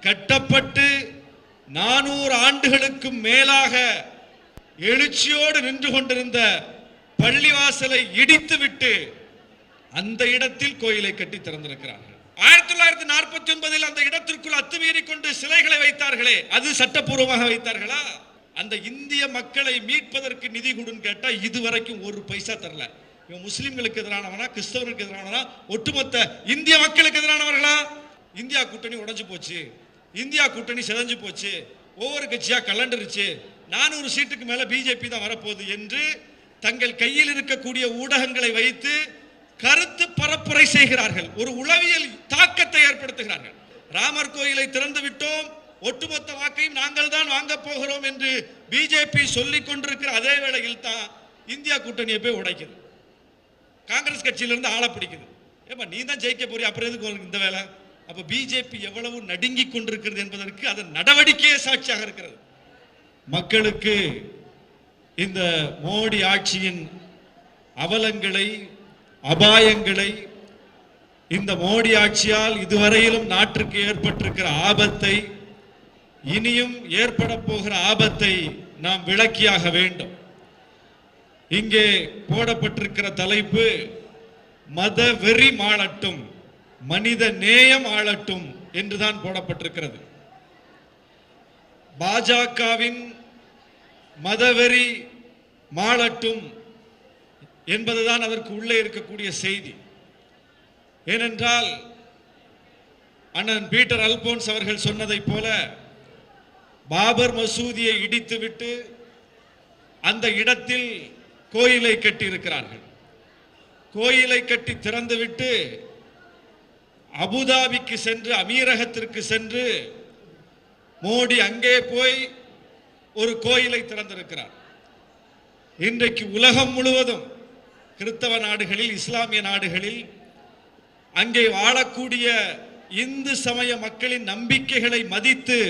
கட்டப்பட்டு நானூறு ஆண்டுகளுக்கும் மேலாக எழுச்சியோடு நின்று கொண்டிருந்த பள்ளிவாசலை இடித்துவிட்டு அந்த இடத்தில் கோயிலை கட்டி திறந்திருக்கிறார்கள். ஆயிரத்தி தொள்ளாயிரத்தி நாற்பத்தி ஒன்பதில் அந்த இடத்திற்குள் அத்துமீறி கொண்டு சிலைகளை வைத்தார்களே அது சட்டப்பூர்வமாக வைத்தார்களா? அந்த இந்திய மக்களை மீட்பதற்கு நிதி கொடுன்னு கேட்டால் இதுவரைக்கும் ஒரு பைசா தரல. இவன் முஸ்லிம்களுக்கு எதிரானவனா கிறிஸ்தவர்களுக்கு எதிரானவனா ஒட்டுமொத்த இந்திய மக்களுக்கு எதிரானவர்களா? இந்தியா கூட்டணி உடஞ்சு போச்சு. இந்தியா கூட்டணி சிதைஞ்சு போச்சு. ஒவ்வொரு கட்சியாக கலண்டுருச்சு. நானூறு சீட்டுக்கு மேலே பிஜேபி தான் வரப்போகுது என்று தங்கள் கையில் இருக்கக்கூடிய ஊடகங்களை வைத்து கருத்து பரப்புரை செய்கிறார்கள். ஒரு உளவியல் தாக்கத்தை ஏற்படுத்துகிறார்கள். ராமர் கோயிலை திறந்து விட்டோம். ஒட்டுமொத்த வாக்கையும் நாங்கள் தான் வாங்க போகிறோம் என்று பிஜேபி சொல்லிக் கொண்டிருக்கிற அதே வேளையில் தான் இந்தியா கூட்டணியை போய் உடைக்குது. காங்கிரஸ் கட்சியிலிருந்து ஆளை பிடிக்குது. ஏப்பா நீ தான் ஜெயிக்க போறிய? அப்புறம் எதுக்கு இந்த வேலை? அப்ப பிஜேபி எவ்வளவு நடுங்கி கொண்டிருக்கிறது என்பதற்கு அதன் நடவடிக்கையே சாட்சியாக இருக்கிறது. மக்களுக்கு இந்த மோடி ஆட்சியின் அவலங்களை அபாயங்களை இந்த மோடி ஆட்சியால் இதுவரையிலும் நாட்டிற்கு ஏற்பட்டிருக்கிற ஆபத்தை இனியும் ஏற்பட போகிற ஆபத்தை நாம் விளக்கியாக வேண்டும். இங்கே போடப்பட்டிருக்கிற தலைப்பு மத வெறி மாளட்டும். மனித நேயம் ஆளட்டும் என்றுதான் போடப்பட்டிருக்கிறது. பாஜகவின் மதவெறி மாளட்டும் என்பதுதான் அதற்கு உள்ளே இருக்கக்கூடிய செய்தி. ஏனென்றால் அண்ணன் பீட்டர் அல்போன்ஸ் அவர்கள் சொன்னதைப் போல பாபர் மசூதியை இடித்துவிட்டு அந்த இடத்தில் கோயிலை கட்டியிருக்கிறார்கள். கோயிலை கட்டி திறந்துவிட்டு அபுதாபிக்கு சென்று அமீரகத்திற்கு சென்று மோடி அங்கே போய் ஒரு கோயிலை திறந்திருக்கிறார். இன்றைக்கு உலகம் முழுவதும் கிறிஸ்தவ நாடுகளில் இஸ்லாமிய நாடுகளில் அங்கே வாழக்கூடிய இந்து சமய மக்களின் நம்பிக்கைகளை மதித்து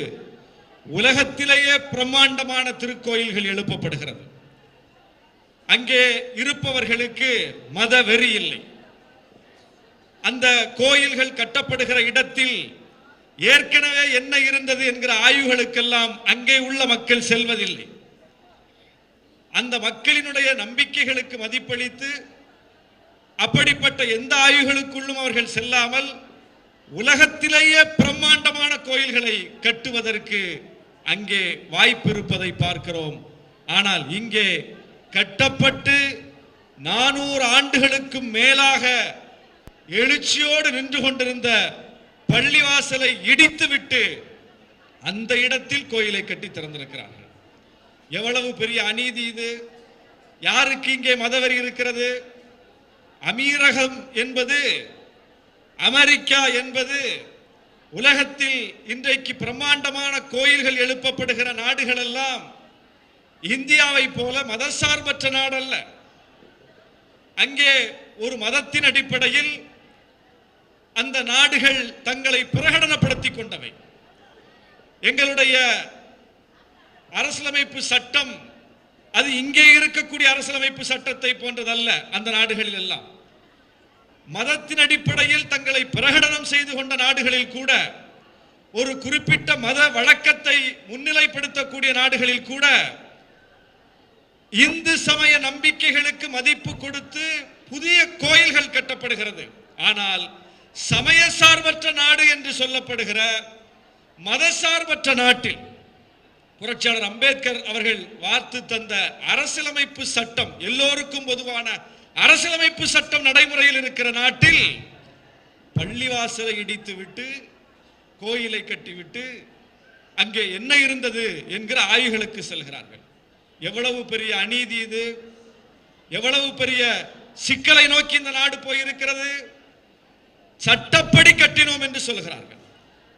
உலகத்திலேயே பிரம்மாண்டமான திருக்கோயில்கள் எழுப்பப்படுகிறது. அங்கே இருப்பவர்களுக்கு மத வெறி இல்லை. அந்த கோயில்கள் கட்டப்படுகிற இடத்தில் ஏற்கனவே என்ன இருந்தது என்கிற ஆய்வுகளுக்கெல்லாம் அங்கே உள்ள மக்கள் செல்வதில்லை. அந்த மக்களினுடைய நம்பிக்கைகளுக்கு மதிப்பளித்து அப்படிப்பட்ட எந்த ஆய்வுகளுக்குள்ளும் அவர்கள் செல்லாமல் உலகத்திலேயே பிரம்மாண்டமான கோயில்களை கட்டுவதற்கு அங்கே வாய்ப்பு இருப்பதை பார்க்கிறோம். ஆனால் இங்கே கட்டப்பட்டு நானூறு ஆண்டுகளுக்கும் மேலாக எழுச்சியோடு நின்று கொண்டிருந்த பள்ளிவாசலை இடித்துவிட்டு அந்த இடத்தில் கோயிலை கட்டி திறந்திருக்கிறார்கள். எவ்வளவு பெரிய அநீதி இது. யாருக்கு இங்கே மதவெறி இருக்கிறது? அமீரகம் என்பது அமெரிக்கா என்பது உலகத்தில் இன்றைக்கு பிரம்மாண்டமான கோயில்கள் எழுப்பப்படுகிற நாடுகள் எல்லாம் இந்தியாவை போல மதசார்பற்ற நாடல்ல. அங்கே ஒரு மதத்தின் அடிப்படையில் அந்த நாடுகள் தங்களை பிரகடனப்படுத்திக் கொண்டவை. எங்களுடைய அரசியலமைப்பு சட்டம் அது இங்கே இருக்கக்கூடிய அரசியலமைப்பு சட்டத்தை போன்றதல்ல அந்த நாடுகளில் எல்லாம் மதத்தின் அடிப்படையில் தங்களை பிரகடனம் செய்து கொண்ட நாடுகளில் கூட ஒரு குறிப்பிட்ட மத வழக்கத்தை முன்னிலைப்படுத்தக்கூடிய நாடுகளில் கூட இந்து சமய நம்பிக்கைகளுக்கு மதிப்பு கொடுத்து புதிய கோயில்கள் கட்டப்படுகிறது. ஆனால் சமய சார்பற்ற நாடு என்று சொல்லப்படுகிற மதசார்பற்ற நாட்டில் புரட்சியாளர் அம்பேத்கர் அவர்கள் வார்த்து தந்த அரசியலமைப்பு சட்டம் எல்லோருக்கும் பொதுவான அரசியலமைப்பு சட்டம் நடைமுறையில் இருக்கிற நாட்டில் பள்ளிவாசலை இடித்துவிட்டு கோயிலை கட்டிவிட்டு அங்கே என்ன இருந்தது என்கிற ஆய்வுகளுக்கு செல்கிறார்கள். எவ்வளவு பெரிய அநீதி இது? எவ்வளவு பெரிய சிக்கலை நோக்கி இந்த நாடு போயிருக்கிறது? சட்டப்படி கட்டினோம் என்று சொல்கிறார்கள்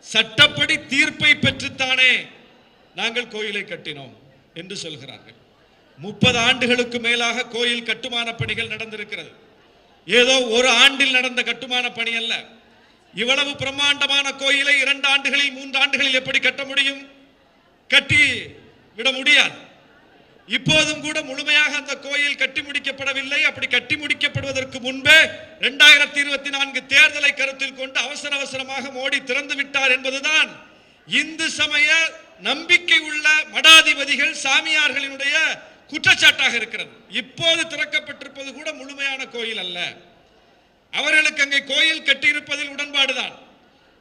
சட்டப்படி தீர்ப்பை பெற்றுத்தானே நாங்கள் கோயிலை கட்டினோம் என்று சொல்கிறார்கள் முப்பது ஆண்டுகளுக்கு மேலாக கோயில் கட்டுமான பணிகள் நடந்திருக்கிறது. ஏதோ ஒரு ஆண்டில் நடந்த கட்டுமான பணி அல்ல. இவ்வளவு பிரம்மாண்டமான கோயிலை இரண்டு ஆண்டுகளில் மூன்று ஆண்டுகளில் எப்படி கட்ட முடியும்? கட்டி விட முடியாது. இப்போதும் கூட முழுமையாக அந்த கோயில் கட்டி முடிக்கப்படவில்லை. அப்படி கட்டி முடிக்கப்படுவதற்கு முன்பே இரண்டாயிரத்தி இருபத்தி நான்கு தேர்தலை கருத்தில் கொண்டு அவசர அவசரமாக மோடி திறந்து விட்டார் என்பதுதான் இந்து சமய நம்பிக்கை உள்ள மடாதிபதிகள் சாமியார்களினுடைய குற்றச்சாட்டாக இருக்கிறது. இப்போது திறக்கப்பட்டிருப்பது கூட முழுமையான கோயில் அல்ல. அவர்களுக்கு அங்கே கோயில் கட்டியிருப்பதில் உடன்பாடுதான்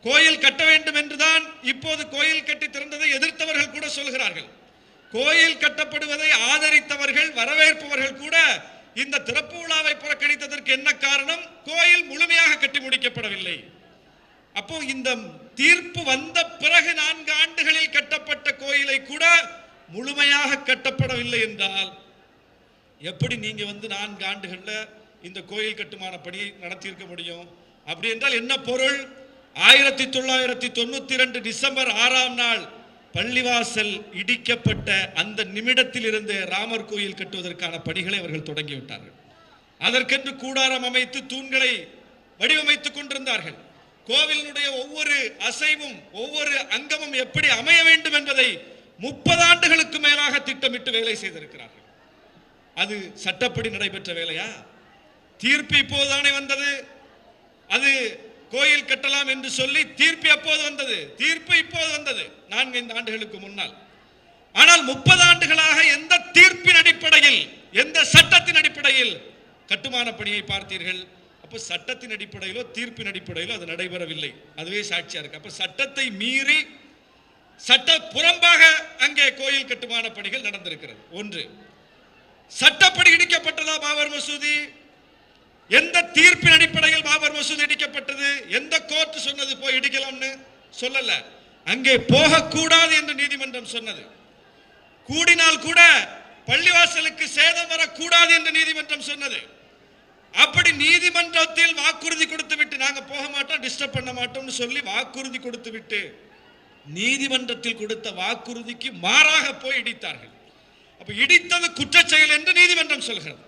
கோயில் கட்ட வேண்டும் என்றுதான் இப்போது கோயில் கட்டி திறந்ததை எதிர்த்தவர்கள் கூட சொல்கிறார்கள். கோயில் கட்டப்படுவதை ஆதரித்தவர்கள் வரவேற்பவர்கள் கூட இந்த திறப்பு விழாவை புறக்கணித்ததற்கு என்ன காரணம்? கோயில் முழுமையாக கட்டி முடிக்கப்படவில்லை. அப்போ இந்த தீர்ப்பு வந்த பிறகு நான்கு ஆண்டுகளில் கட்டப்பட்ட கோயிலை கூட முழுமையாக கட்டப்படவில்லை என்றால் எப்படி நீங்க வந்து நான்கு ஆண்டுகள்ல இந்த கோயில் கட்டுமான பணியை நடத்தியிருக்க முடியும்? அப்படி என்றால் என்ன பொருள்? ஆயிரத்தி தொள்ளாயிரத்தி தொண்ணூத்தி ரெண்டு டிசம்பர் ஆறாம் நாள் பள்ளிவாசல் இடிக்கப்பட்ட அந்த நிமிடத்தில் இருந்து ராமர் கோயில் கட்டுவதற்கான பணிகளை அவர்கள் தொடங்கிவிட்டார்கள். அதற்கென்று கூடாரம் அமைத்து தூண்களை வடிவமைத்துக் கொண்டிருந்தார்கள். கோவிலினுடைய ஒவ்வொரு அசைவும் ஒவ்வொரு அங்கமும் எப்படி அமைய வேண்டும் என்பதை முப்பது ஆண்டுகளுக்கு மேலாக திட்டமிட்டு வேலை செய்திருக்கிறார்கள். அது சட்டப்படி நடைபெற்ற வேலையா? தீர்ப்பு இப்போதுதானே வந்தது. அது கோயில் கட்டலாம் என்று சொல்லி தீர்ப்பு எப்போது வந்தது? தீர்ப்பு இப்போது வந்தது நான்கைந்து ஆண்டுகளுக்கு முன்னால். ஆனால் முப்பது ஆண்டுகளாக எந்த தீர்ப்பின் அடிப்படையில் எந்த சட்டத்தின் அடிப்படையில் கட்டுமான பணியை பார்த்தீர்கள்? அப்போ சட்டத்தின் அடிப்படையிலோ தீர்ப்பின் அடிப்படையிலோ அது நடைபெறவில்லை. அதுவே சாட்சியா இருக்கு. அப்போ சட்டத்தை மீறி சட்ட புறம்பாக அங்கே கோயில் கட்டுமான பணிகள் நடந்திருக்கிறது. ஒன்று சட்டப்படி இடிக்கப்பட்டதா பாபர் மசூதி? எந்த தீர்ப்பின் அடிப்படையில் பாபர் மசூதி இடிக்கப்பட்டது? எந்த கோர்ட் சொன்னது போய் இடிக்கலாம்னு சொல்லல. அங்கே போகக்கூடாது என்று நீதிமன்றம் சொன்னது. கூடினால் கூட பள்ளிவாசலுக்கு சேதம் வரக்கூடாது என்று நீதிமன்றம் சொன்னது. அப்படி நீதிமன்றத்தில் வாக்குறுதி கொடுத்து விட்டு நாங்க போக மாட்டோம் டிஸ்டர்ப் பண்ண மாட்டோம்னு சொல்லி வாக்குறுதி கொடுத்து விட்டு நீதிமன்றத்தில் கொடுத்த வாக்குறுதிக்கு மாறாக போய் இடித்தார்கள். அப்ப இடித்தது குற்றச்செயல் என்று நீதிமன்றம் சொல்கிறது.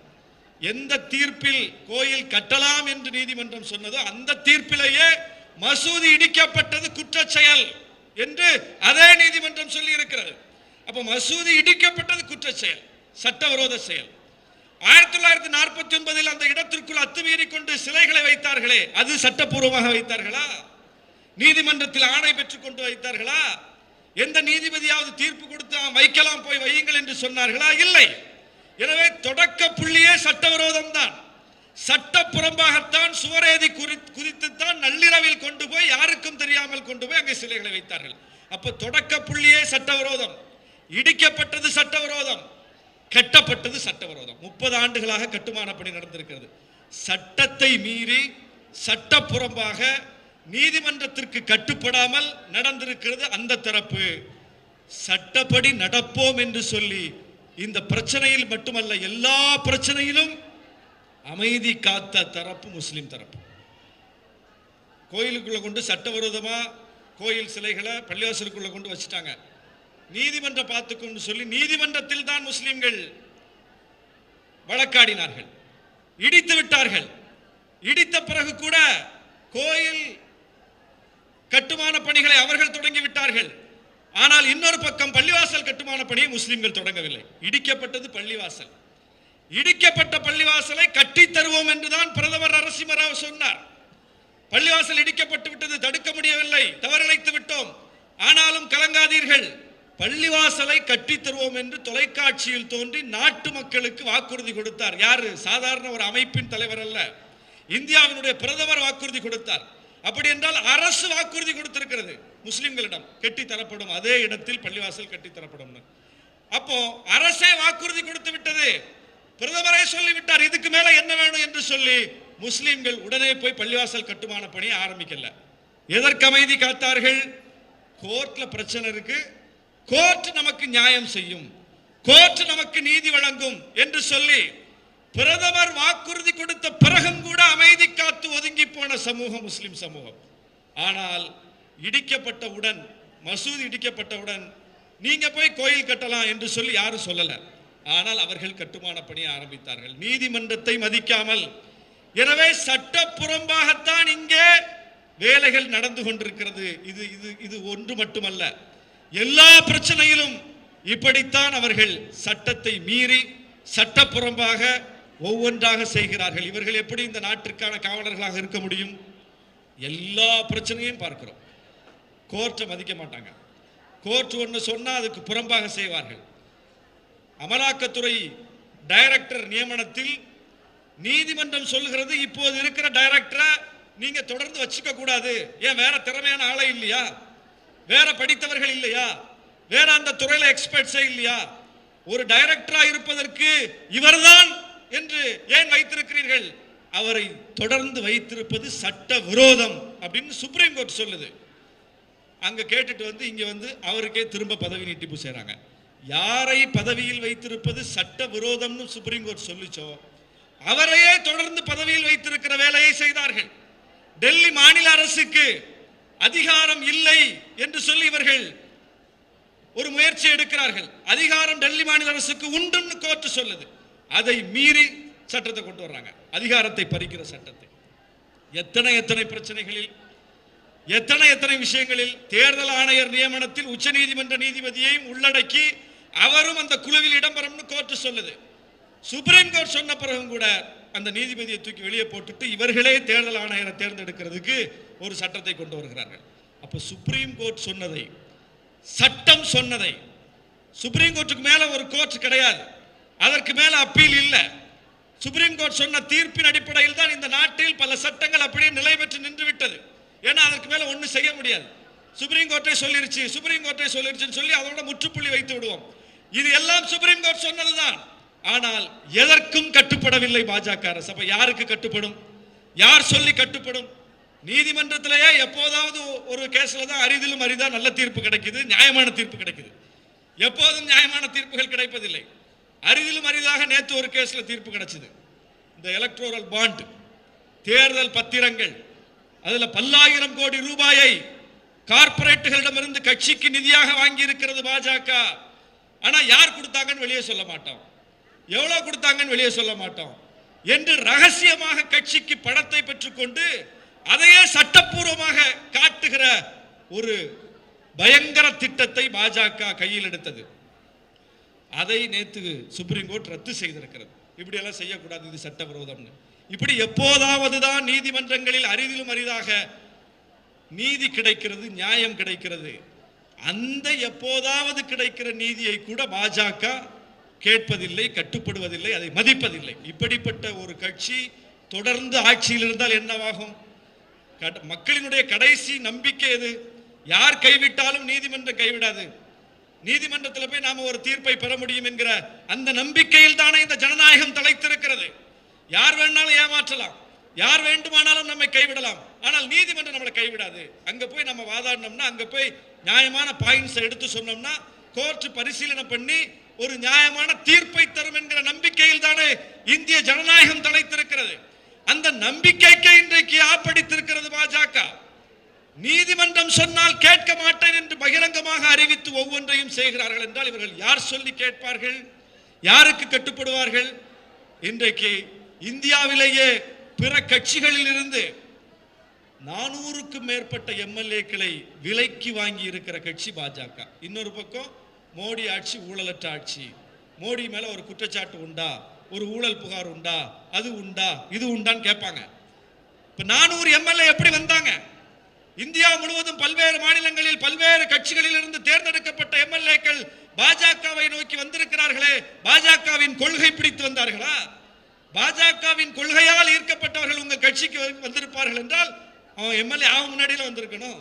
எந்த தீர்ப்பில் கோயில் கட்டலாம் என்று நீதிமன்றம் சொன்னதோ அந்த தீர்ப்பிலேயே மசூதி இடிக்கப்பட்டது குற்ற செயல் என்று அதே நீதிமன்றம் சொல்லி இருக்கிறது அப்ப மசூதி இடிக்கப்பட்டது குற்ற செயல் சட்டவிரோத செயல். ஆயிரத்தி தொள்ளாயிரத்தி நாற்பத்தி ஒன்பதில் அந்த இடத்திற்குள் அத்துமீறி கொண்டு சிலைகளை வைத்தார்களே அது சட்டப்பூர்வமாக வைத்தார்களா? நீதிமன்றத்தில் ஆணை பெற்றுக் கொண்டு வைத்தார்களா? எந்த நீதிபதியாவது தீர்ப்பு கொடுத்து வைக்கலாம் போய் வையுங்கள் என்று சொன்னார்களா? இல்லை. எனவே தொடக்க புள்ளியே சட்டவிரோதம் தான் சட்டப்புறம்பாகத்தான் சுவரேதி குறி குறித்துத்தான் நள்ளிரவில் கொண்டு போய் யாருக்கும் தெரியாமல் கொண்டு போய் அங்கே சிலைகளை வைத்தார்கள். அப்ப தொடக்க புள்ளியே சட்டவிரோதம். இடிக்கப்பட்டது சட்டவிரோதம். கட்டப்பட்டது சட்டவிரோதம். முப்பது ஆண்டுகளாக கட்டுமான பணி நடந்திருக்கிறது. சட்டத்தை மீறி சட்டப்புறம்பாக நீதிமன்றத்திற்கு கட்டுப்படாமல் நடந்திருக்கிறது அந்த தரப்பு. சட்டப்படி நடப்போம் என்று சொல்லி இந்த பிரச்சனையில் மட்டுமல்ல எல்லா பிரச்சனையிலும் அமைதி காத்த தரப்பு முஸ்லீம் தரப்பு. கோயிலுக்குள்ள கொண்டு சட்டவிரோதமா கோயில் சிலைகளை பள்ளிவாசலுக்குள்ள கொண்டு வச்சுட்டாங்க. நீதிமன்றம் பார்த்துக்கொண்டு சொல்லி நீதிமன்றத்தில் தான் முஸ்லிம்கள் வழக்காடினார்கள் இடித்து விட்டார்கள். இடித்த பிறகு கூட கோயில் கட்டுமான பணிகளை அவர்கள் தொடங்கி விட்டார்கள். ஆனால் இன்னொரு பக்கம் பள்ளிவாசல் கட்டுமான பணியை முஸ்லிம்கள் தொடங்கவில்லை. இடிக்கப்பட்டது பள்ளிவாசல். இடிக்கப்பட்ட பள்ளிவாசலை கட்டி தருவோம் என்றுதான் பிரதமர் நரசிம்மராவ் சொன்னார். பள்ளிவாசல் இடிக்கப்பட்டு விட்டது தடுக்க முடியவில்லை தவறிழைத்து விட்டோம். ஆனாலும் கலங்காதீர்கள். பள்ளிவாசலை கட்டி தருவோம் என்று தொலைக்காட்சியில் தோன்றி நாட்டு மக்களுக்கு வாக்குறுதி கொடுத்தார். யாரு? சாதாரண ஒரு அமைப்பின் தலைவர் அல்ல. இந்தியாவினுடைய பிரதமர் வாக்குறுதி கொடுத்தார். அப்படி என்றால் அரசு வாக்குறுதி கொடுத்திருக்கிறது. முஸ்லிம்களிடம் கெட்டி தரப்படும் அதே இடத்தில் பள்ளிவாசல் கட்டி தரப்படும் அப்போ அரசே வாக்குறுதி கொடுத்து விட்டது. பிரதமரே சொல்லிவிட்டார் இதுக்கு மேல என்ன வேணும்? என்று சொல்லி முஸ்லிம்கள் உடனே போய் பள்ளிவாசல் கட்டுமான பணியை ஆரம்பிக்கல. எதற்கு அமைதி காத்தார்கள்? கோர்ட்ல பிரச்சனை இருக்கு. கோர்ட் நமக்கு நியாயம் செய்யும். கோர்ட் நமக்கு நீதி வழங்கும் என்று சொல்லி பிரதமர் வாக்குறுதி கொடுத்த பிறகும் கூட அமைதி காத்து ஒதுங்கி போன சமூகம் முஸ்லிம் சமூகம். ஆனால் இடிக்கப்பட்டவுடன் மசூதி இடிக்கப்பட்டவுடன் நீங்க போய் கோயில் கட்டலாம் என்று சொல்லி யாரும் சொல்லல. ஆனால் அவர்கள் கட்டுமான பணியை ஆரம்பித்தார்கள். நீதிமன்றத்தை மதிக்காமல். எனவே சட்டப்புறம்பாகத்தான் இங்கே வேலைகள் நடந்து கொண்டிருக்கிறது. இது இது இது ஒன்று மட்டுமல்ல. எல்லா பிரச்சனையிலும் இப்படித்தான் அவர்கள் சட்டத்தை மீறி சட்டப்புறம்பாக ஒவ்வொன்றாக செய்கிறார்கள். இவர்கள் எப்படி இந்த நாட்டிற்கான காவலர்களாக இருக்க முடியும்? எல்லா பிரச்சனையும் பார்க்கிறோம். கோர்ட்டை மதிக்க மாட்டாங்க. கோர்ட் ஒன்று சொன்னால் அதுக்கு புறம்பாக செய்வார்கள். அமலாக்கத்துறை டைரக்டர் நியமனத்தில் நீதிமன்றம் சொல்லுகிறது இப்போது இருக்கிற டைரக்டரை நீங்க தொடர்ந்து வச்சுக்க கூடாது. ஏன் வேற திறமையான ஆளை இல்லையா? வேற படித்தவர்கள் இல்லையா? வேற அந்த துறையில எக்ஸ்பர்ட்ஸே இல்லையா? ஒரு டைரக்டரா இருப்பதற்கு இவர்தான் என்று ஏன் வைத்திருக்கிறீர்கள்? அவரை தொடர்ந்து வைத்திருப்பது சட்ட விரோதம் அப்படின்னு சுப்ரீம் கோர்ட் சொல்லுது. அங்க கேட்டுட்டு வந்து இங்க வந்து அவருக்கே திரும்ப பதவி நீட்டிப்பு செய்றாங்க. யாரை பதவியில் வைத்திருப்பது சட்ட விரோதம்னு சுப்ரீம் கோர்ட் சொல்லிச்சோ அவரையே தொடர்ந்து பதவியில் வைத்திருக்கிற வேலையை செய்தார்கள். டெல்லி மாநில அரசுக்கு அதிகாரம் இல்லை என்று சொல்லி இவர்கள் ஒரு முயற்சி எடுக்கிறார்கள். அதிகாரம் டெல்லி மாநில அரசுக்கு உண்டுன்னு கோர்ட் சொல்லுது. அதை மீறி சட்டத்தை கொண்டு வர்றாங்க. அதிகாரத்தை பறிக்கிற சட்டத்தை. எத்தனை எத்தனை பிரச்சனைகளில் எத்தனை எத்தனை விஷயங்களில் தேர்தல் ஆணையர் நியமனத்தில் உச்சநீதிமன்ற நீதிபதியையும் உள்ளடக்கி அவரும் அந்த குழுவில் இடம்பெறும்னு கோர்ட் சொல்லுது. சுப்ரீம் கோர்ட் சொன்ன பிறகும் கூட அந்த நீதிபதியை தூக்கி வெளியே போட்டுட்டு இவர்களே தேர்தல் ஆணையரை தேர்ந்தெடுக்கிறதுக்கு ஒரு சட்டத்தை கொண்டு வருகிறார்கள். அப்ப சுப்ரீம் கோர்ட் சொன்னதை சட்டம் சொன்னதை சுப்ரீம் கோர்ட்டுக்கு மேல ஒரு கோர்ட் கிடையாது. அதற்கு மேல அப்பீல் இல்லை. சுப்ரீம் கோர்ட் சொன்ன தீர்ப்பின் அடிப்படையில் தான் இந்த நாட்டில் பல சட்டங்கள் அப்படியே நிலை பெற்று நின்று விட்டது. ஏன்னா அதற்கு மேல ஒன்றும் செய்ய முடியாது. சுப்ரீம் கோர்ட்டே சொல்லிருச்சு சுப்ரீம் கோர்ட்டே சொல்லிருச்சுன்னு சொல்லி அதோட முற்றுப்புள்ளி வைத்து விடுவோம். இது எல்லாம் சுப்ரீம் கோர்ட் சொன்னதுதான். ஆனால் எதற்கும் கட்டுப்படவில்லை பாஜக அரசு. அப்ப யாருக்கு கட்டுப்படும்? யார் சொல்லி கட்டுப்படும்? நீதிமன்றத்திலேயே எப்போதாவது ஒரு கேஸில் தான் அரிதிலும் அரிதா நல்ல தீர்ப்பு கிடைக்குது நியாயமான தீர்ப்பு கிடைக்குது. எப்போதும் நியாயமான தீர்ப்புகள் கிடைப்பதில்லை. அரிதிலும் அரிதாக நேற்று ஒரு கேஸில் தீர்ப்பு கிடைச்சது. இந்த எலக்ட்ரோரல் பாண்ட் தேர்தல் பத்திரங்கள் அதில் பல்லாயிரம் கோடி ரூபாயை கார்பரேட்டுகளிடமிருந்து கட்சிக்கு நிதியாக வாங்கி இருக்கிறது பாஜக. ஆனால் யார் கொடுத்தாங்கன்னு வெளியே சொல்ல மாட்டோம். எவ்வளோ கொடுத்தாங்கன்னு வெளியே சொல்ல மாட்டோம். என்று ரகசியமாக கட்சிக்கு பணத்தை பெற்றுக்கொண்டு அதையே சட்டப்பூர்வமாக காட்டுகிற ஒரு பயங்கர திட்டத்தை பாஜக கையில் எடுத்தது. அதை நேற்று சுப்ரீம் கோர்ட் ரத்து செய்திருக்கிறது. இப்படியெல்லாம் செய்யக்கூடாது இது சட்டவிரோதம்னு. இப்படி எப்போதாவது தான் நீதிமன்றங்களில் அரிதிலும் அரிதாக நீதி கிடைக்கிறது நியாயம் கிடைக்கிறது. அந்த எப்போதாவது கிடைக்கிற நீதியை கூட பாஜக கேட்பதில்லை கட்டுப்படுவதில்லை அதை மதிப்பதில்லை. இப்படிப்பட்ட ஒரு கட்சி தொடர்ந்து ஆட்சியில் இருந்தால் என்னவாகும்? மக்களினுடைய கடைசி நம்பிக்கை எது? யார் கைவிட்டாலும் நீதிமன்றம் கைவிடாது. நீதிமன்றத்தில் போய் நாம ஒரு தீர்ப்பை பெற முடியும் என்கிற அந்த நம்பிக்கையில் தானே இந்த ஜனநாயகம் தலைத்திருக்கிறது. யார் வேணாலும் ஏமாற்றலாம். யார் வேண்டுமானாலும் நம்மை கைவிடலாம். ஆனால் நீதிமன்றம் நம்மளை கைவிடாது. அங்க போய் நம்ம வாதாடினோம்னா அங்க போய் நியாயமான பாயிண்ட்ஸ் எடுத்து சொன்னோம்னா கோர்ட் பரிசீலனை பண்ணி ஒரு நியாயமான தீர்ப்பை தரும் என்கிற நம்பிக்கையில் தானே இந்திய ஜனநாயகம் தலைத்திருக்கிறது. அந்த நம்பிக்கைக்கு இன்றைக்கு ஆப்படித்திருக்கிறது பாஜக. நீதிமன்றம் சொன்னால் கேட்க மாட்டேன் என்று பகிரங்கமாக அறிவித்து ஒவ்வொன்றையும் செய்கிறார்கள் என்றால் இவர்கள் யார் சொல்லி கேட்பார்கள்? யாருக்கு கட்டுப்படுவார்கள்? இன்றைக்கு இந்தியாவிலேயே பிற கட்சிகளில் இருந்து நானூறுக்கும் மேற்பட்ட எம்எல்ஏக்களை விலைக்கு வாங்கி இருக்கிற கட்சி பாஜக. இன்னொரு பக்கம் மோடி ஆட்சி ஊழலற்ற ஆட்சி. மோடி மேல ஒரு குற்றச்சாட்டு உண்டா? ஒரு ஊழல் புகார் உண்டா? அது உண்டா? இது உண்டான்னு கேட்பாங்க. இப்ப நானூறு எம்எல்ஏ எப்படி வந்தாங்க? இந்தியா முழுவதும் பல்வேறு மாநிலங்களில் பல்வேறு கட்சிகளில் இருந்து தேர்ந்தெடுக்கப்பட்ட எம்எல்ஏக்கள் பாஜகவை நோக்கி வந்திருக்கிறார்களே பாஜகவின் கொள்கை பிடித்து வந்தார்களா? பாஜகவின் கொள்கையால் ஈர்க்கப்பட்டவர்கள் உங்கள் கட்சிக்கு வந்திருப்பார்கள் என்றால் அவன் எம்எல்ஏ ஆக முன்னாடியில் வந்திருக்கணும்.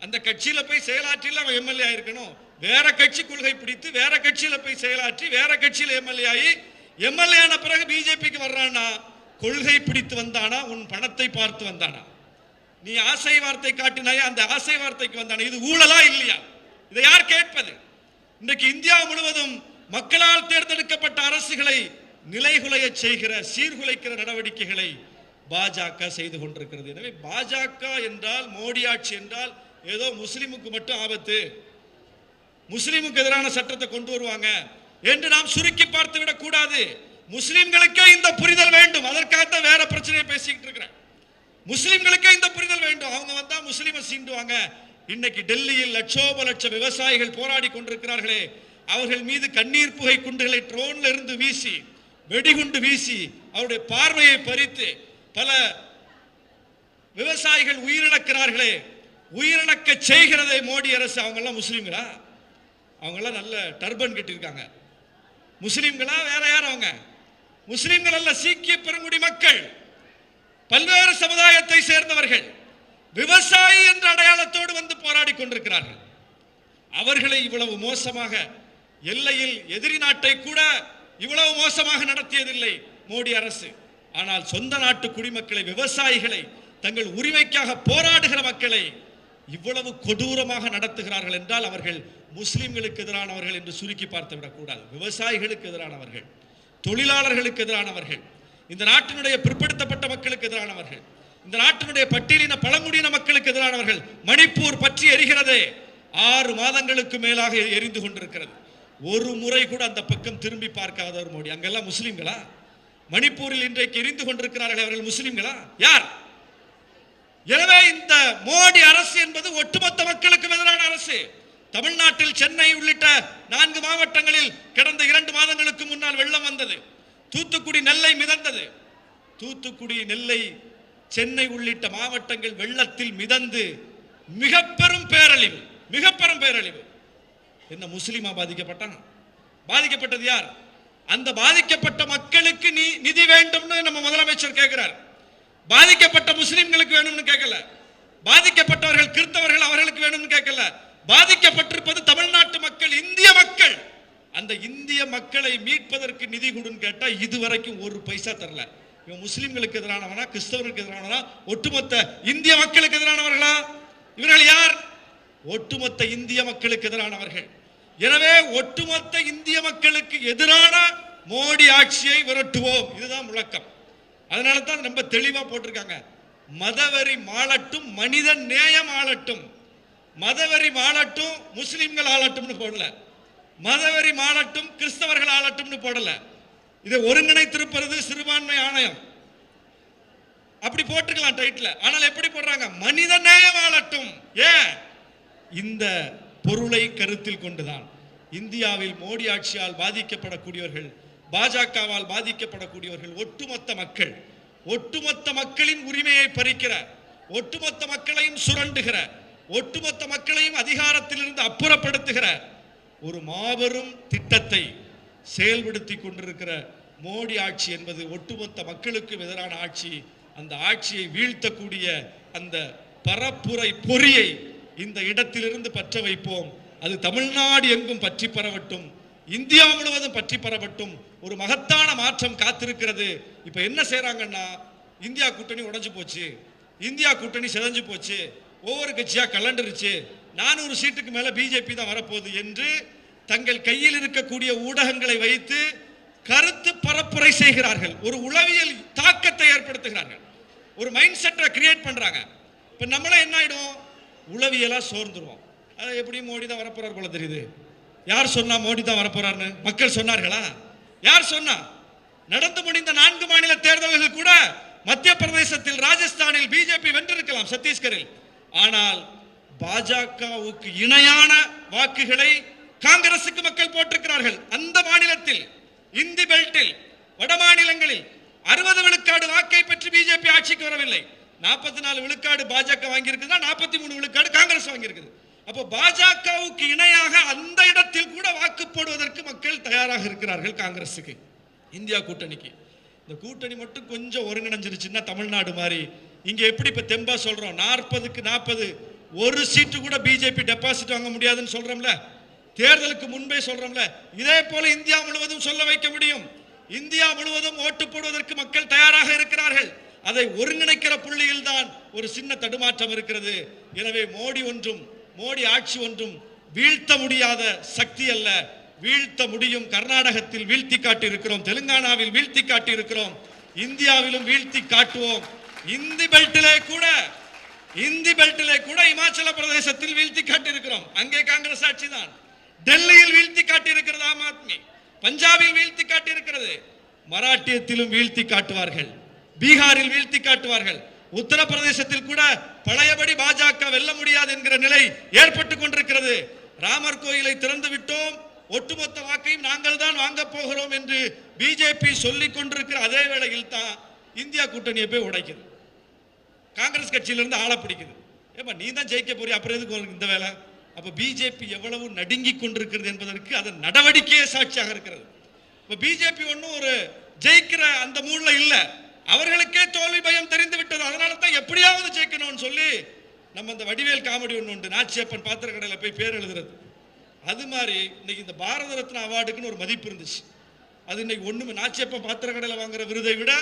அந்த கட்சியில் போய் செயலாற்றில அவன் எம்எல்ஏ ஆயிருக்கணும். வேற கட்சி கொள்கை பிடித்து வேற கட்சியில் போய் செயலாற்றி வேற கட்சியில் எம்எல்ஏ ஆகி எம்எல்ஏ ஆன பிறகு பிஜேபிக்கு வர்றானா கொள்கை பிடித்து வந்தானா உன் பணத்தை பார்த்து வந்தானா? நீ ஆசை வார்த்தை காட்டினாயே அந்த ஆசை வார்த்தைக்கு வந்தானே. இது ஊழலா இல்லையா? இதை யார் கேட்பது? இன்றைக்கு இந்தியா முழுவதும் மக்களால் தேர்ந்தெடுக்கப்பட்ட அரசுகளை நிலைகுலையச் செய்கிற சீர்குலைக்கிற நடவடிக்கைகளை பாஜக செய்து கொண்டிருக்கிறது. எனவே பாஜக என்றால் மோடி ஆட்சி என்றால் ஏதோ முஸ்லிமுக்கு மட்டும் ஆபத்து. முஸ்லிமுக்கு எதிரான சட்டத்தை கொண்டு வருவாங்க. என்று நாம் சுருக்கி பார்த்து விடக்கூடாது முஸ்லிம்களுக்கே இந்த புரிதல் வேண்டும். அதற்காகத்தான் வேற பிரச்சனையை பேசிக்கிட்டு இருக்கிறேன். முஸ்லிம்களுக்கே இந்த புரிதல் வேண்டும். அவங்க வந்தா முஸ்லிமை சீண்டுவாங்க. இன்னைக்கு டெல்லியில் லட்சோப லட்சம் விவசாயிகள் போராடி கொண்டிருக்கிறார்களே. அவர்கள் மீது கண்ணீர் புகை குண்டுகளை ட்ரோன்ல இருந்து வீசி வெடிகுண்டு வீசி அவருடைய பார்வையை பறித்து பல விவசாயிகள் உயிரிழக்கிறார்களே. உயிரிழக்க செய்கிறதே மோடி அரசு அவங்கெல்லாம் முஸ்லீம்களா? அவங்கெல்லாம் நல்ல டர்பன் கட்டியிருக்காங்க. முஸ்லீம்களா? வேற யார் அவங்க? முஸ்லீம்கள் அல்ல சீக்கிய பெருங்குடி மக்கள். பல்வேறு சமுதாயத்தை சேர்ந்தவர்கள் விவசாயி என்ற அடையாளத்தோடு வந்து போராடி கொண்டிருக்கிறார்கள். அவர்களை இவ்வளவு மோசமாக எல்லையில் எதிரி நாட்டை கூட இவ்வளவு மோசமாக நடத்தியதில்லை மோடி அரசு. ஆனால் சொந்த நாட்டு குடிமக்களை விவசாயிகளை தங்கள் உரிமைக்காக போராடுகிற மக்களை இவ்வளவு கொடூரமாக நடத்துகிறார்கள் என்றால் அவர்கள் முஸ்லிம்களுக்கு எதிரானவர்கள் என்று சுருக்கி பார்த்து விடக்கூடாது விவசாயிகளுக்கு எதிரானவர்கள் தொழிலாளர்களுக்கு எதிரானவர்கள் இந்த நாட்டினுடைய பிற்படுத்தப்பட்ட மக்களுக்கு எதிரானவர்கள் இந்த நாட்டினுடைய பட்டியலின பழங்குடியின மக்களுக்கு எதிரானவர்கள் மணிப்பூர் பற்றி எரிகிறதே. ஆறு மாதங்களுக்கு மேலாக எரிந்து கொண்டிருக்கிறது. ஒரு முறை கூட அந்த பக்கம் திரும்பி பார்க்காதவர் மோடி. அங்கெல்லாம் முஸ்லிம்களா? மணிப்பூரில் இன்றைக்கு எரிந்து கொண்டிருக்கிறார்கள் அவர்கள் முஸ்லிம்களா? யார்? எனவே இந்த மோடி அரசு என்பது ஒட்டுமொத்த மக்களுக்கு எதிரான அரசு. தமிழ்நாட்டில் சென்னை உள்ளிட்ட நான்கு மாவட்டங்களில் கடந்த இரண்டு மாதங்களுக்கு முன்னால் வெள்ளம் வந்தது. தூத்துக்குடி நெல்லை மிதந்தது. தூத்துக்குடி நெல்லை சென்னை உள்ளிட்ட மாவட்டங்கள் வெள்ளத்தில் மிதந்து மிக பெரும் பேரழிவு மிக பெரும் பேரழிவு. என்ன முஸ்லீமா பாதிக்கப்பட்டான்? பாதிக்கப்பட்டது யார்? அந்த பாதிக்கப்பட்ட மக்களுக்கு நீ நிதி வேண்டும்னு நம்ம முதலமைச்சர் கேட்கிறார். பாதிக்கப்பட்ட முஸ்லிம்களுக்கு வேணும்னு கேட்கல. பாதிக்கப்பட்டவர்கள் கிறிஸ்தவர்கள் அவர்களுக்கு வேணும்னு கேட்கல. பாதிக்கப்பட்டிருப்பது தமிழ்நாட்டு மக்கள் இந்திய மக்கள். அந்த இந்திய மக்களை மீட்பதற்கு நிதி கொடுன்னு கேட்டால் இதுவரைக்கும் ஒரு பைசா தரல. இவன் முஸ்லீம்களுக்கு எதிரானவனா கிறிஸ்தவர்களுக்கு எதிரானவனா ஒட்டுமொத்த இந்திய மக்களுக்கு எதிரானவர்களா? இவர்கள் யார்? ஒட்டுமொத்த இந்திய மக்களுக்கு எதிரானவர்கள். எனவே ஒட்டுமொத்த இந்திய மக்களுக்கு எதிரான மோடி ஆட்சியை விரட்டுவோம். இதுதான் முழக்கம். அதனால தான் ரொம்ப தெளிவாக போட்டிருக்காங்க. மதவெறி மாளட்டும் மனித நேயம் ஆளட்டும். மதவெறி மாளட்டும் முஸ்லீம்கள் ஆளட்டும்னு போடல. மதவெறி மாளட்டும் கிறிஸ்தவர்கள் ஆளட்டும்னு போடல. இதை ஒருங்கிணைத்திருப்பது சிறுபான்மை ஆணையம். அப்படி போட்டுக்கலாம் டைட்டில் ஆனால் எப்படி போடுறாங்க? மனித நேயம் ஆளட்டும். ஏன்? இந்த பொருளை கருத்தில் கொண்டுதான். இந்தியாவில் மோடி ஆட்சியால் பாதிக்கப்படக்கூடியவர்கள் பாஜகவால் பாதிக்கப்படக்கூடியவர்கள் ஒட்டுமொத்த மக்கள் ஒட்டுமொத்த மக்களின் உரிமையை பறிக்கிற ஒட்டுமொத்த மக்களையும் சுரண்டுகிற ஒட்டுமொத்த மக்களையும் அதிகாரத்திலிருந்து அப்புறப்படுத்துகிற ஒரு மாபெரும் திட்டத்தை செயல்படுத்தி கொண்டிருக்கிற மோடி ஆட்சி என்பது ஒட்டுமொத்த மக்களுக்கு எதிரான ஆட்சி. அந்த ஆட்சியை வீழ்த்தக்கூடிய அந்த பரப்புரை பொறியை இந்த இடத்திலிருந்து பற்ற வைப்போம். அது தமிழ்நாடு எங்கும் பற்றி பரவட்டும். இந்தியா முழுவதும் பற்றி பரவட்டும். ஒரு மகத்தான மாற்றம் காத்திருக்கிறது. இப்போ என்ன செய்கிறாங்கன்னா இந்தியா கூட்டணி உடஞ்சு போச்சு. இந்தியா கூட்டணி சிதஞ்சு போச்சு. ஒவ்வொரு கட்சியாக கலண்டுருச்சு. நானூறு சீட்டுக்கு மேல பிஜேபி தான் வரப்போகுது என்று தங்கள் கையில் இருக்கக்கூடிய ஊடகங்களை வைத்து கருத்து பரப்புரை செய்கிறார்கள். ஒரு உளவியல் தாக்கத்தை ஏற்படுத்துகிறார்கள். ஒரு மைண்ட் செட்டை கிரியேட் பண்றாங்க. இப்ப நம்மளே என்ன ஆயிடும்? உளவியலா சோர்ந்துருவோம். அது எப்படி மோடி தான் வரப்போறார் போல தெரியுது? யார் சொன்னா மோடி தான் வரப்போறாருன்னு மக்கள் சொன்னார்களா? யார் சொன்னா? நடந்து முடிந்த நான்கு மாநில தேர்தல்கள் கூட மத்திய பிரதேசத்தில் ராஜஸ்தானில் பிஜேபி வென்றிருக்கலாம் சத்தீஸ்கரில். ஆனால் பாஜகவுக்கு இணையான வாக்குகளை காங்கிரசுக்கு மக்கள் போட்டிருக்கிறார்கள். அந்த மாநிலத்தில் இந்தி பெல்ட்டில் வட மாநிலங்களில் அறுபது விழுக்காடு வாக்கை பெற்று பிஜேபி ஆட்சிக்கு வரவில்லை. நாற்பத்தி நாலு விழுக்காடு பாஜக வாங்கியிருக்குதுன்னா நாற்பத்தி மூணு விழுக்காடு காங்கிரஸ் வாங்கியிருக்குது. அப்போ பாஜகவுக்கு இணையாக அந்த இடத்தில் கூட வாக்கு போடுவதற்கு மக்கள் தயாராக இருக்கிறார்கள் காங்கிரஸுக்கு இந்தியா கூட்டணிக்கு. இந்த கூட்டணி மட்டும் கொஞ்சம் ஒருங்கிணைஞ்சிருச்சுன்னா தமிழ்நாடு மாதிரி இங்கே எப்படி இப்போ தெம்பா சொல்கிறோம் நாற்பதுக்கு நாற்பது ஒரு சீட்டு கூட பிஜேபி டெபாசிட் வாங்க முடியாதுன்னு சொல்றோம்ல. தேர்தலுக்கு முன்பே சொல்றோம்ல. இதே போல இந்தியா முழுவதும் சொல்ல வைக்க முடியும். இந்தியா முழுவதும் ஓட்டு போடுவதற்கு மக்கள் தயாராக இருக்கிறார்கள். அதை ஒருங்கிணைக்கிற புள்ளியில் தான் ஒரு சின்ன தடுமாற்றம் இருக்கிறது. எனவே மோடி ஒன்றும் மோடி ஆட்சி ஒன்றும் வீழ்த்த முடியாத சக்தி அல்ல. வீழ்த்த முடியும். கர்நாடகத்தில் வீழ்த்தி காட்டி இருக்கிறோம். தெலுங்கானாவில் வீழ்த்தி காட்டி இருக்கிறோம். இந்தியாவிலும் வீழ்த்தி காட்டுவோம். இந்தி பெல்ட்டிலே கூட இந்தி பெல்ட்டிலே கூட இமாச்சல பிரதேசத்தில் வீழ்த்தி காட்டியிருக்கிறோம். அங்கே காங்கிரஸ் ஆட்சி தான் டெல்லியில் வீழ்த்தி காட்டியிருக்கிறது ஆம் ஆத்மி. பஞ்சாபில் வீழ்த்தி காட்டி இருக்கிறது மராட்டியத்திலும் வீழ்த்தி காட்டுவார்கள். பீகாரில் வீழ்த்தி காட்டுவார்கள். உத்தரப்பிரதேசத்தில் கூட பழையபடி பாஜக வெல்ல முடியாது என்கிற நிலை ஏற்பட்டு கொண்டிருக்கிறது. ராமர் கோயிலை திறந்து விட்டோம். ஒட்டுமொத்த வாக்கையும் நாங்கள் தான் வாங்க போகிறோம் என்று பிஜேபி சொல்லிக் கொண்டிருக்கிற அதே வேளையில் தான் இந்தியா கூட்டணியை போய் உடைக்கிறது காங்கிரஸ் கட்சியிலிருந்து ஆளை பிடிக்குது. ஏப்பா நீ தான் ஜெயிக்க போறிய? அப்புறம் எதுக்கு உனக்கு இந்த வேலை? அப்போ பிஜேபி எவ்வளவு நடுங்கிக் கொண்டிருக்கிறது என்பதற்கு அதன் நடவடிக்கையே சாட்சியாக இருக்கிறது. இப்போ பிஜேபி ஒன்றும் ஒரு ஜெயிக்கிற அந்த மூடில் இல்லை. அவர்களுக்கே தோல்வி பயம் தெரிந்து விட்டது. அதனால தான் எப்படியாவது ஜெயிக்கணும்னு சொல்லி நம்ம அந்த வடிவேல் காமெடி ஒன்று உண்டு. நாச்சியப்பன் பாத்திர கடையில் போய் பேர் எழுதுறது. அது மாதிரி இன்னைக்கு இந்த பாரத ரத்னா அவார்டுக்குன்னு ஒரு மதிப்பு இருந்துச்சு. அது இன்னைக்கு ஒன்றுமே நாச்சியப்பன் பாத்திர கடையில் வாங்குற விருதை விட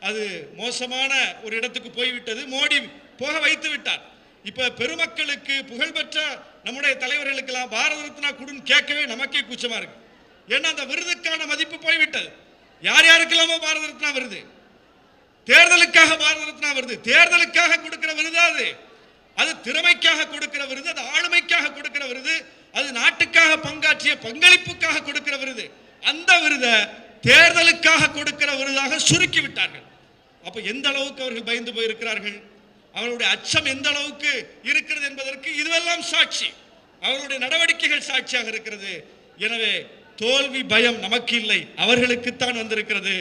அது மோசமான ஒரு இடத்துக்கு போய்விட்டது. மோடி போக வைத்து விட்டார். இப்ப பெருமக்களுக்கு புகழ்பெற்ற நம்முடைய தலைவர்களுக்கெல்லாம் பாரத ரத்னா கொடுன்னு கேட்கவே நமக்கே கூச்சமா இருக்கு. ஏன்னா அந்த விருதுக்கான மதிப்பு போய்விட்டது. யார் யாருக்கெல்லாமோ பாரத ரத்னா விருது? தேர்தலுக்காக பாரத ரத்னா விருது. தேர்தலுக்காக கொடுக்கிற விருது அது. அது திறமைக்காக கொடுக்கிற விருது அது ஆளுமைக்காக கொடுக்கிற விருது அது நாட்டுக்காக பங்காற்றிய பங்களிப்புக்காக கொடுக்கிற விருது. அந்த விருதை தேர்தலுக்காக கொடுக்கிற விருதாக சுருக்கி விட்டார்கள். அப்ப எந்த அளவுக்கு அவர்கள் பயந்து போயிருக்கிறார்கள்? அவர்களுடைய அச்சம் எந்த அளவுக்கு இருக்கிறது என்பதற்கு இதுவெல்லாம் சாட்சி. அவருடைய நடவடிக்கைகள் சாட்சியாக இருக்கிறது. எனவே தோல்வி பயம் நமக்கு இல்லை அவர்களுக்குத்தான் வந்திருக்கிறது.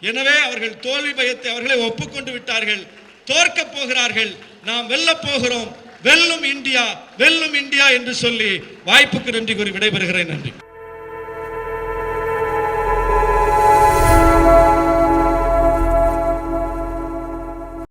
எனவே அவர்கள் தோல்வி பயத்தை அவர்களை ஒப்புக்கொண்டு விட்டார்கள். தோற்கப் போகிறார்கள். நாம் வெல்லப் போகிறோம். வெல்லும் இந்தியா வெல்லும் இந்தியா என்று சொல்லி வாய்ப்புக்கு நன்றி கூறி விடைபெறுகிறேன். நன்றி.